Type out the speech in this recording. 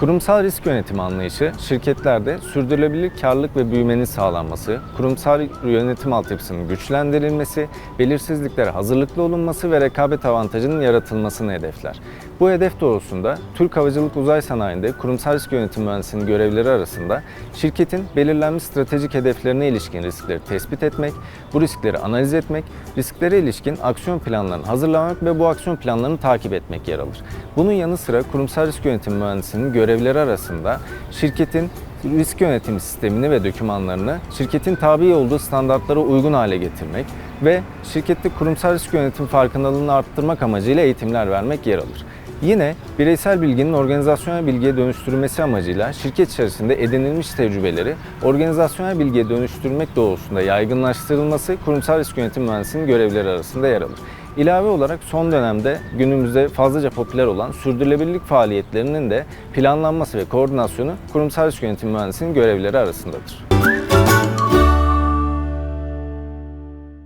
Kurumsal risk yönetimi anlayışı, şirketlerde sürdürülebilir karlılık ve büyümenin sağlanması, kurumsal yönetim altyapısının güçlendirilmesi, belirsizliklere hazırlıklı olunması ve rekabet avantajının yaratılmasını hedefler. Bu hedef doğrultusunda Türk Havacılık Uzay Sanayi'nde kurumsal risk yönetim mühendisinin görevleri arasında şirketin belirlenmiş stratejik hedeflerine ilişkin riskleri tespit etmek, bu riskleri analiz etmek, risklere ilişkin aksiyon planlarını hazırlamak ve bu aksiyon planlarını takip etmek yer alır. Bunun yanı sıra kurumsal risk yönetim mühendisinin görevleri arasında şirketin risk yönetimi sistemini ve dokümanlarını şirketin tabi olduğu standartlara uygun hale getirmek ve şirkette kurumsal risk yönetim farkındalığını arttırmak amacıyla eğitimler vermek yer alır. Yine bireysel bilginin organizasyonel bilgiye dönüştürülmesi amacıyla şirket içerisinde edinilmiş tecrübeleri organizasyonel bilgiye dönüştürmek doğrultusunda yaygınlaştırılması kurumsal risk yönetim mühendisinin görevleri arasında yer alır. İlave olarak son dönemde günümüzde fazlaca popüler olan sürdürülebilirlik faaliyetlerinin de planlanması ve koordinasyonu kurumsal risk yönetim mühendisinin görevleri arasındadır.